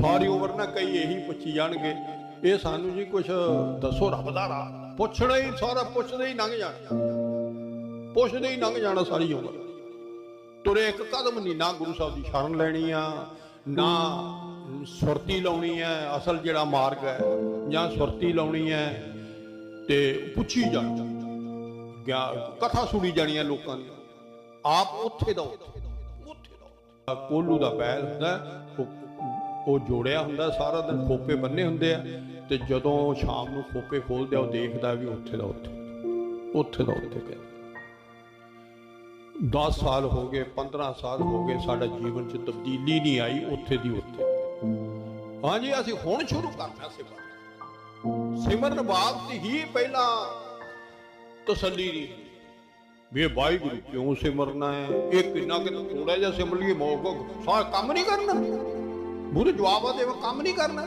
ਸਾਰੀ ਉਮਰ ਨਾ ਕਈ ਇਹੀ ਪੁੱਛੀ ਜਾਣਗੇ। ਇਹ ਸਾਨੂੰ ਜੀ ਕੁਝ ਦੱਸੋ ਰੱਬ ਦਾ ਰਾਹ। ਪੁੱਛਣਾ ਹੀ, ਸਾਰਾ ਪੁੱਛਦੇ ਹੀ ਲੰਘ ਜਾਣਾ। ਪੁੱਛਦੇ ਹੀ ਲੰਘ ਜਾਣਾ ਸਾਰੀ ਉਮਰ। ਤੁਰੇ ਇੱਕ ਕਦਮ ਨਹੀਂ, ਨਾ ਗੁਰੂ ਸਾਹਿਬ ਦੀ ਸ਼ਰਨ ਲੈਣੀ ਆ, ਨਾ ਸੁਰਤੀ ਲਾਉਣੀ ਹੈ ਅਸਲ ਜਿਹੜਾ ਮਾਰਗ ਹੈ, ਜਾਂ ਸੁਰਤੀ ਲਾਉਣੀ ਹੈ, ਤੇ ਪੁੱਛੀ ਜਾਣੀ। ਕਥਾ ਸੁਣੀ ਜਾਣੀ ਹੈ ਲੋਕਾਂ ਦੀ ਆਪ ਉੱਥੇ ਦਾ ਉੱਥੇ ਦਾ ਕੋਲੂ ਦਾ ਬੈਲ ਹੁੰਦਾ, ਉਹ ਉਹ ਜੋੜਿਆ ਹੁੰਦਾ, ਸਾਰਾ ਦਿਨ ਖੋਪੇ ਬੰਨੇ ਹੁੰਦੇ ਆ ਤੇ ਜਦੋਂ ਸ਼ਾਮ ਨੂੰ ਖੋਪੇ ਖੋਲਦੇ ਆ, ਉਹ ਦੇਖਦਾ ਵੀ ਉੱਥੇ ਦਾ ਉੱਥੇ ਉੱਥੇ ਦਾ ਉੱਥੇ ਪਿਆ। 10 ਸਾਲ ਹੋ ਗਏ 15 ਸਾਲ ਹੋ ਗਏ, ਸਾਡਾ ਜੀਵਨ 'ਚ ਤਬਦੀਲੀ ਨਹੀਂ ਆਈ ਉੱਥੇ ਦੀ ਉੱਥੇ। ਹਾਂਜੀ, ਅਸੀਂ ਹੁਣ ਸ਼ੁਰੂ ਕਰਨਾ ਸਿਮਰਨ। ਸਿਮਰਨ ਬਾਅਦ ਹੀ ਪਹਿਲਾਂ ਤਸੱਲੀ ਨਹੀਂ ਵੀ ਇਹ ਵਾਹਿਗੁਰੂ ਕਿਉਂ ਸਿਮਰਨਾ ਹੈ? ਇਹ ਕਿੰਨਾ ਕਿ ਥੋੜਾ ਜਿਹਾ ਸਿਮਰ ਲਈਏ, ਮੌਕਾ ਸਾਰਾ ਕੰਮ ਨਹੀਂ ਕਰਨਾ। ਬੁਰੇ ਜਵਾਬ ਆ ਦੇਵਾ ਕੰਮ ਨਹੀਂ ਕਰਨਾ।